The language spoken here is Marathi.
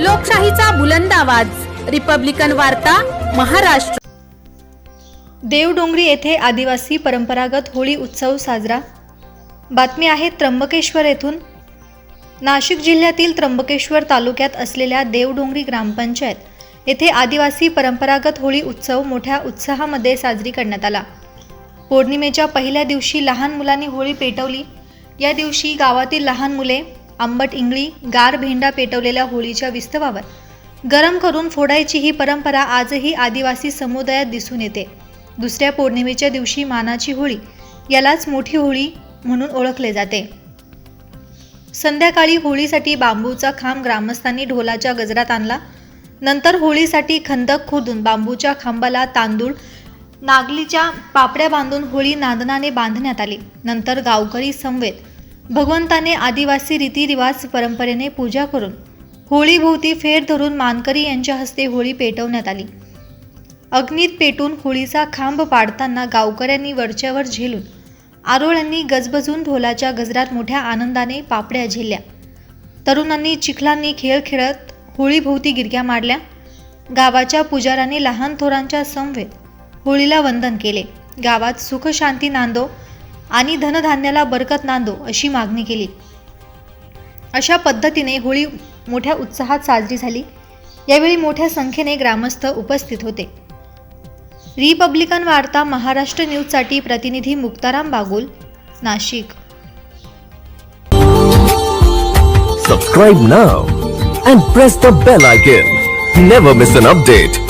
लोकशाहीचा बुलंद आवाज. रिपब्लिकन वार्ता महाराष्ट्र. देवडोंगरी येथे आदिवासी परंपरागत होळी उत्सव साजरा. बातमी आहे त्र्यंबकेश्वर येथून. नाशिक जिल्ह्यातील त्र्यंबकेश्वर तालुक्यात असलेल्या देवडोंगरी ग्रामपंचायत येथे आदिवासी परंपरागत होळी उत्सव मोठ्या उत्साहामध्ये साजरी करण्यात आला. पौर्णिमेच्या पहिल्या दिवशी लहान मुलांनी होळी पेटवली. या दिवशी गावातील लहान मुले आंबट इंगळी गार भेंडा पेटवलेल्या होळीच्या विस्तवावर. गरम करून फोडायची ही परंपरा आजही आदिवासी समुदायात दिसून येते. दुसऱ्या पौर्णिमेच्या दिवशी मानाची होळी यालाच मोठी होळी म्हणून ओळखले जाते. संध्याकाळी होळीसाठी बांबूचा खांब ग्रामस्थांनी ढोलाच्या गजरात आणला. नंतर होळीसाठी खंदक खोदून बांबूच्या खांबाला तांदूळ नागलीच्या पापड्या बांधून होळी नांदनाने बांधण्यात आली. नंतर गावकरी समवेत भगवंताने आदिवासी रीतिरिवाज परंपरेने पूजा करून होळीभोवती फेर धरून मानकरी यांच्या हस्ते होळी पेटवण्यात आली. अग्नीत पेटून होळीचा खांब पाडताना गावकऱ्यांनी वरच्यावर झेलून आरोळ्यांनी गजबजून ढोलाच्या गजरात मोठ्या आनंदाने पापड्या झेलल्या. तरुणांनी चिखलांनी खेळ खेळत होळीभोवती गिरक्या मारल्या. गावाच्या पुजाऱ्यांनी लहान थोरांच्या समवेत होळीला वंदन केले. गावात सुखशांती नांदो आणि धनधान्याला बरकत नांदो अशी मागणी केली अशा पद्धतीने होळी मोठ्या उत्साहात साजरी झाली यावेळी मोठ्या संख्येने ग्रामस्थ उपस्थित होते रिपब्लिकन वार्ता महाराष्ट्र न्यूजसाठी प्रतिनिधी Muktaram Bagul Nashik Subscribe now and press the bell icon. Never miss an update.